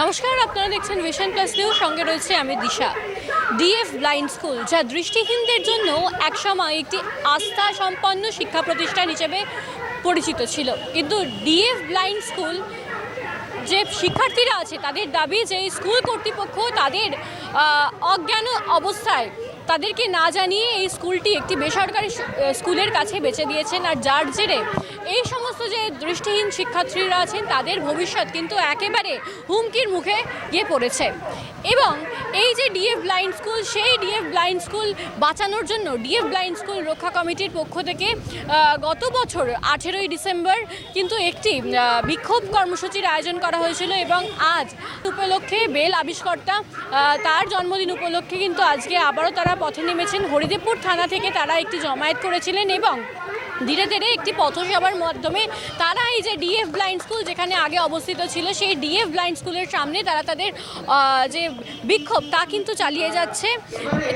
নমস্কার, আপনারা দেখছেন ভিশন প্লাস নিউজ সঙ্গে রয়েছে আমি দিশা। ডিএফ ব্লাইন্ড স্কুল যা দৃষ্টিহীনদের জন্য একসময় একটি আস্থা সম্পন্ন শিক্ষা প্রতিষ্ঠান হিসেবে পরিচিত ছিল। কিন্তু ডিএফ ব্লাইন্ড স্কুল যে শিক্ষার্থীরা আছে, তাদের দাবি যে স্কুল কর্তৃপক্ষ তাদের অজ্ঞান অবস্থায় তাদেরকে না জানিয়ে এই স্কুলটি একটি বেসরকারি স্কুলের কাছে বেছে দিয়েছেন। আর যার জেরে এই সমস্ত যে দৃষ্টিহীন শিক্ষার্থীরা আছেন, তাদের ভবিষ্যৎ কিন্তু একেবারে হুমকির মুখে গিয়ে পড়েছে। এবং এই যে ডিএফ ব্লাইন্ড স্কুল সেই ডিএফ ব্লাইন্ড স্কুল বাঁচানোর জন্য ডিএফ ব্লাইন্ড স্কুল রক্ষা কমিটির পক্ষ থেকে গত বছর আঠেরোই ডিসেম্বর কিন্তু একটি বিক্ষোভ কর্মসূচির আয়োজন করা হয়েছিল এবং আজ উপলক্ষে বেল আবিষ্কর্তা তার জন্মদিন উপলক্ষে কিন্তু আজকে আবারও তারা পথে নেমেছেন। হরিদেবপুর থানা থেকে তারা একটি জমায়েত করেছিলেন এবং ধীরে ধীরে একটি পথসভার মাধ্যমে তারা এই যে ডিএফ ব্লাইন্ড স্কুল যেখানে আগে অবস্থিত ছিল, সেই ডিএফ ব্লাইন্ড স্কুলের সামনে তারা তাদের যে বিক্ষোভ তা কিন্তু চালিয়ে যাচ্ছে।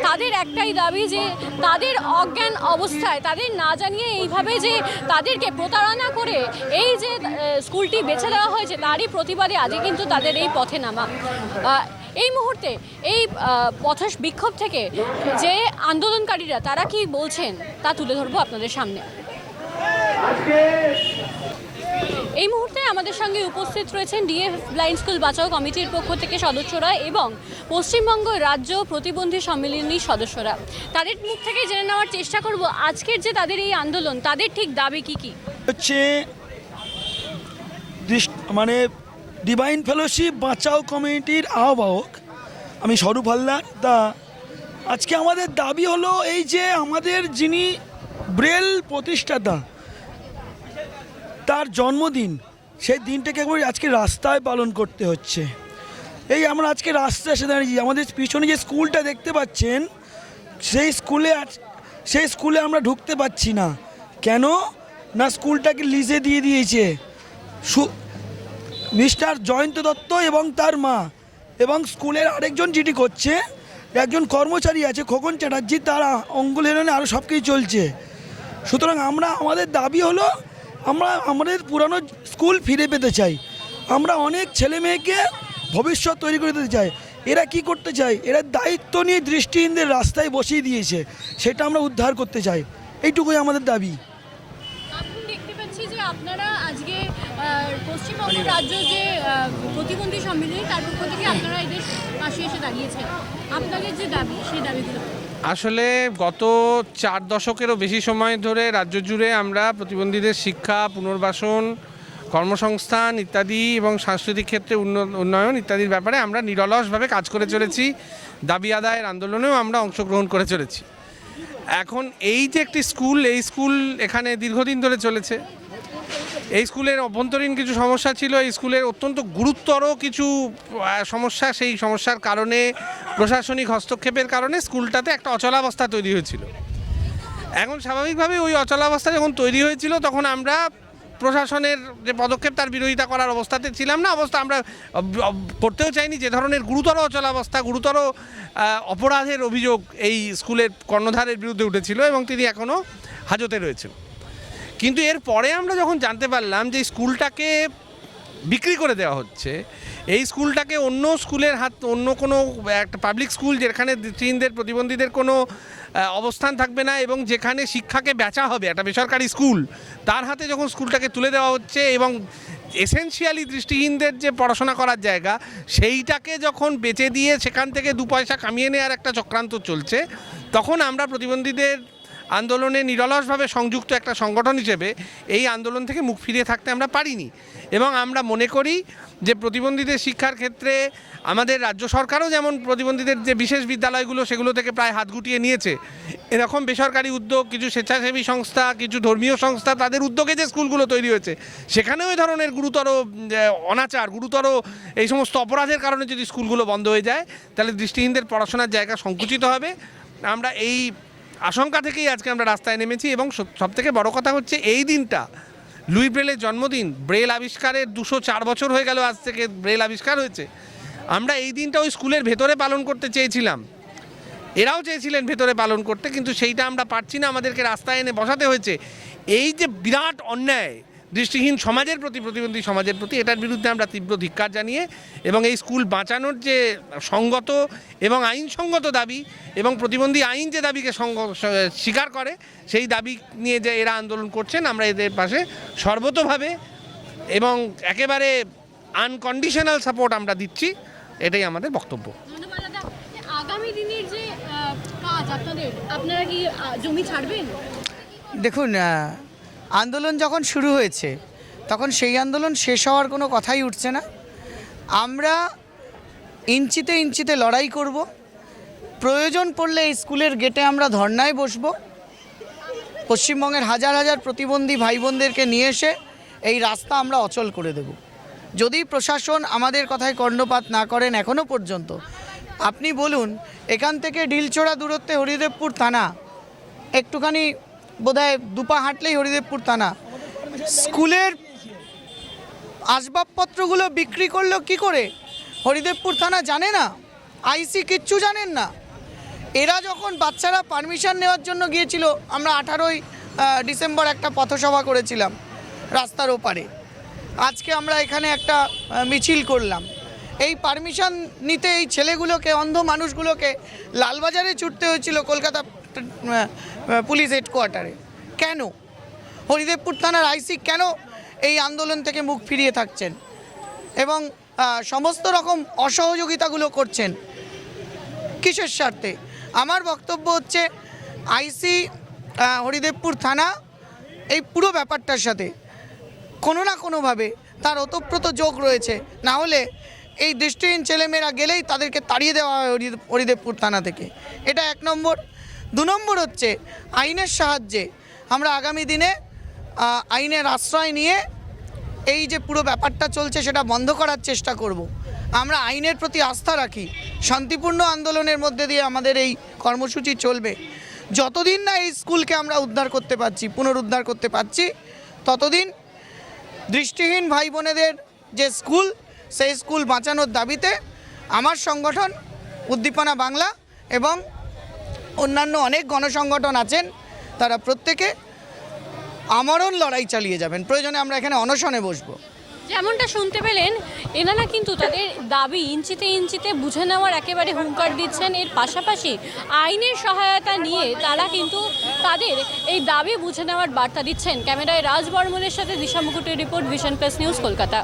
তাদের একটাই দাবি যে তাদের অজ্ঞান অবস্থায়, তাদের না জানিয়ে এইভাবে যে তাদেরকে প্রতারণা করে এই যে স্কুলটি বেছে দেওয়া হয়েছে, তারই প্রতিবাদে আজকে কিন্তু তাদের এই পথে নামা। এই মুহূর্তে এই পথ বিক্ষোভ থেকে যে আন্দোলনকারীরা, তারা কি বলছেন তা তুলে ধরবো আপনাদের সামনে। এই মুহূর্তে আমাদের সঙ্গে উপস্থিত রয়েছেন ডিএফ ব্লাইন্ড স্কুল বাঁচাও কমিটির পক্ষ থেকে সদস্যরা এবং পশ্চিমবঙ্গ রাজ্য প্রতিবন্ধী সম্মেলনীর সদস্যরা। তাদের মুখ থেকে জেনে নেওয়ার চেষ্টা করব আজকের যে তাদের এই আন্দোলন, তাদের ঠিক দাবি কি কি? হচ্ছে মানে ডিভাইন ফেলোশিপ বাঁচাও কমিটির আহ্বায়ক আমি স্বরূপ হালদার। তা আজকে আমাদের দাবি হলো এই যে আমাদের যিনি ব্রেল প্রতিষ্ঠাতা। তার জন্মদিন, সেই দিনটাকে একবার আজকে রাস্তায় পালন করতে হচ্ছে। এই আমরা আজকে রাস্তায় এসে দাঁড়িয়েছি আমাদের পিছনে যে স্কুলটা দেখতে পাচ্ছেন, সেই স্কুলে সেই স্কুলে আমরা ঢুকতে পাচ্ছি না। কেন? না স্কুলটাকে লিজে দিয়ে দিয়েছে। সু- মিস্টার জয়ন্ত দত্ত এবং তার মা এবং স্কুলের আরেকজন যেটি করছে। একজন কর্মচারী আছে, খোকন চ্যাটার্জি, তার অঙ্গুল হেলনে আরও সব কিছু চলছে। সুতরাং আমরা, আমাদের দাবি হলো, আমরা আমাদের পুরানো স্কুল ফিরে পেতে চাই। আমরা অনেক ছেলে মেয়েকে ভবিষ্যৎ তৈরি করে দিতে চাই। এরা কি করতে চায়? এরা দায়িত্ব নিয়ে দৃষ্টিহীনদের রাস্তায় বসিয়ে দিয়েছে। সেটা আমরা উদ্ধার করতে চাই। এইটুকুই আমাদের দাবি। আপনারা আজকে যে প্রতিবন্ধী তার থেকে আপনারা এদের পাশে এসে দাঁড়িয়েছেন। আপনাদের যে দাবি, সেই দাবিগুলো আসলে গত চার দশকেরও বেশি সময় ধরে রাজ্য জুড়ে আমরা প্রতিবন্ধীদের শিক্ষা, পুনর্বাসন, কর্মসংস্থান ইত্যাদি এবং সাংস্কৃতিক ক্ষেত্রে উন্ন- উন্নয়ন ইত্যাদির ব্যাপারে আমরা নিরলসভাবে কাজ করে চলেছি। দাবি আদায়ের আন্দোলনেও আমরা অংশগ্রহণ করে চলেছি। এখন এই যে একটি স্কুল, এই স্কুল এখানে দীর্ঘদিন ধরে চলেছে। এই স্কুলের অভ্যন্তরীণ কিছু সমস্যা ছিল, এই স্কুলের অত্যন্ত গুরুতর কিছু সমস্যা, সেই সমস্যার কারণে প্রশাসনিক হস্তক্ষেপের কারণে স্কুলটাতে একটা অচলাবস্থা তৈরি হয়েছিল। এখন স্বাভাবিকভাবে ওই অচলাবস্থা যখন তৈরি হয়েছিল, তখন আমরা প্রশাসনের যে পদক্ষেপ, তার বিরোধিতা করার অবস্থাতে ছিলাম না। অবস্থা আমরা করতেও চাইনি যে ধরনের গুরুতর অচলাবস্থা, গুরুতর অপরাধের অভিযোগ এই স্কুলের কর্ণধারের বিরুদ্ধে উঠেছিল এবং তিনি এখনও হাজতে রয়েছেন। কিন্তু এর পরে আমরা যখন জানতে পারলাম যে স্কুলটাকে বিক্রি করে দেওয়া হচ্ছে এই স্কুলটাকে অন্য স্কুলের হাত, অন্য কোনো, একটা পাবলিক স্কুল যেখানে দৃষ্টিহীনদের প্রতিবন্ধীদের কোনো অবস্থান থাকবে না এবং যেখানে শিক্ষাকে বেচা হবে, একটা বেসরকারি স্কুল, তার হাতে যখন স্কুলটাকে তুলে দেওয়া হচ্ছে এবং এসেনশিয়ালি দৃষ্টিহীনদের যে পড়াশোনা করার জায়গা, সেইটাকে যখন বেচে দিয়ে সেখান থেকে দু পয়সা কামিয়ে নেওয়ার একটা চক্রান্ত চলছে, তখন আমরা প্রতিবন্ধীদের আন্দোলনে নিরলসভাবে সংযুক্ত একটা সংগঠন হিসেবে এই আন্দোলন থেকে মুখ ফিরিয়ে থাকতে আমরা পারিনি। এবং আমরা মনে করি যে প্রতিবন্ধীদের শিক্ষার ক্ষেত্রে আমাদের রাজ্য সরকারও যেমন প্রতিবন্ধীদের যে বিশেষ বিদ্যালয়গুলো সেগুলো থেকে প্রায় হাত গুটিয়ে নিয়েছে, এরকম বেসরকারি উদ্যোগ, কিছু স্বেচ্ছাসেবী সংস্থা, কিছু ধর্মীয় সংস্থা তাদের উদ্যোগে যে স্কুলগুলো তৈরি হয়েছে, সেখানেও এই ধরনের গুরুতর অনাচার, গুরুতর এই সমস্ত অপরাধের কারণে যদি স্কুলগুলো বন্ধ হয়ে যায়, তাহলে দৃষ্টিহীনদের পড়াশোনার জায়গা সংকুচিত হবে। আমরা এই আশঙ্কা থেকেই আজকে আমরা রাস্তায় নেমেছি এবং সব থেকে বড় কথা হচ্ছে এই দিনটা, লুই ব্রেলের জন্মদিন। ব্রেল আবিষ্কারের দুশো চার বছর হয়ে গেল আজ থেকে ব্রেল আবিষ্কার হয়েছে। আমরা এই দিনটা ওই স্কুলের ভেতরে পালন করতে চেয়েছিলাম। এরাও চেয়েছিলেন ভেতরে পালন করতে, কিন্তু সেইটা আমরা পারছি না। আমাদেরকে রাস্তায় এনে বসাতে হয়েছে। এই যে বিরাট অন্যায় দৃষ্টিহীন সমাজের প্রতি প্রতিবন্ধী সমাজের প্রতি এটার বিরুদ্ধে আমরা তীব্র ধিক্কার জানিয়ে এবং এই স্কুল বাঁচানোর যে সঙ্গত এবং আইনসঙ্গত দাবি এবং প্রতিবন্ধী আইন যে দাবিকে স্বীকার করে সেই দাবি নিয়ে যে এরা আন্দোলন করছেন আমরা এদের পাশে সর্বতোভাবে এবং একেবারে আনকন্ডিশনাল সাপোর্ট আমরা দিচ্ছি এটাই আমাদের বক্তব্য। আগামী দিনের যে কাজ আপনাদের আপনারা কি জমি ছাড়বেন? দেখুন আন্দোলন যখন শুরু হয়েছে, তখন সেই আন্দোলন শেষ হওয়ার কোনো কথাই উঠছে না। আমরা ইঞ্চিতে ইঞ্চিতে লড়াই করব। প্রয়োজন পড়লে স্কুলের গেটে আমরা ধর্নায় বসব। পশ্চিমবঙ্গের হাজার হাজার প্রতিবন্ধী ভাই বোনদেরকে নিয়ে এসে এই রাস্তা আমরা অচল করে দেব। যদি প্রশাসন আমাদের কথায় কর্ণপাত না করেন এখনও পর্যন্ত, আপনি বলুন, এখান থেকে ঢিলছোড়া দূরত্বে হরিদেবপুর থানা, একটুখানি বোধহয় দুপা হাঁটলেই হরিদেবপুর থানা স্কুলের আসবাবপত্রগুলো বিক্রি করল কি করে? হরিদেবপুর থানা জানে না? আইসি কিচ্ছু জানেন না? এরা যখন বাচ্চারা পারমিশন নেওয়ার জন্য গিয়েছিল, আমরা আঠারোই ডিসেম্বর একটা পথসভা করেছিলাম রাস্তার ওপারে। আজকে আমরা এখানে একটা মিছিল করলাম। এই পারমিশন নিতে এই ছেলেগুলোকে, অন্ধ মানুষগুলোকে লালবাজারে ছুটতে হয়েছিল কলকাতা আহ, পুলিশ হেডকোয়ার্টারে কেন? হরিদেবপুর থানার আইসি কেন এই আন্দোলন থেকে মুখ ফিরিয়ে থাকছেন? এবং সমস্ত রকম অসহযোগিতাগুলো করছেন কিসের স্বার্থে? আমার বক্তব্য হচ্ছে আইসি হরিদেবপুর থানা এই পুরো ব্যাপারটার সাথে কোনো না কোনোভাবে তার ওতপ্রোত যোগ রয়েছে। না হলে এই দৃষ্টিহীন ছেলেমেয়েরা গেলেই তাদেরকে তাড়িয়ে দেওয়া হয় হরিদেবপুর থানা থেকে। এটা এক নম্বর। দু নম্বর হচ্ছে আইনের সাহায্যে। আমরা আগামী দিনে আইনের আশ্রয় নিয়ে এই যে পুরো ব্যাপারটা চলছে সেটা বন্ধ করার চেষ্টা করব। আমরা আইনের প্রতি আস্থা রাখি। শান্তিপূর্ণ আন্দোলনের মধ্যে দিয়ে আমাদের এই কর্মসূচি চলবে। যতদিন না এই স্কুলকে আমরা উদ্ধার করতে পারছি, পুনরুদ্ধার করতে পারছি, ততদিন দৃষ্টিহীন ভাই বোনেদের যে স্কুল, সেই স্কুল বাঁচানোর দাবিতে আমার সংগঠন, উদ্দীপনা বাংলা এবং অন্যান্য অনেক গণসংগঠন আছেন, তারা প্রত্যেকে আমরণ লড়াই চালিয়ে যাবেন। প্রয়োজনে আমরা এখানে অনশনে বসবো। যেমনটা শুনতে পেলেন, এনারা কিন্তু তাদের দাবি ইঞ্চিতে ইঞ্চিতে বুঝে নেওয়ার একেবারে হুঙ্কার দিচ্ছেন। এর পাশাপাশি আইনের সহায়তা নিয়ে তারা কিন্তু তাদের এই দাবি বুঝে নেওয়ার বার্তা দিচ্ছেন। ক্যামেরায় রাজ বর্মনের সাথে Disha মুকুটের report, vision plus news, Kolkata.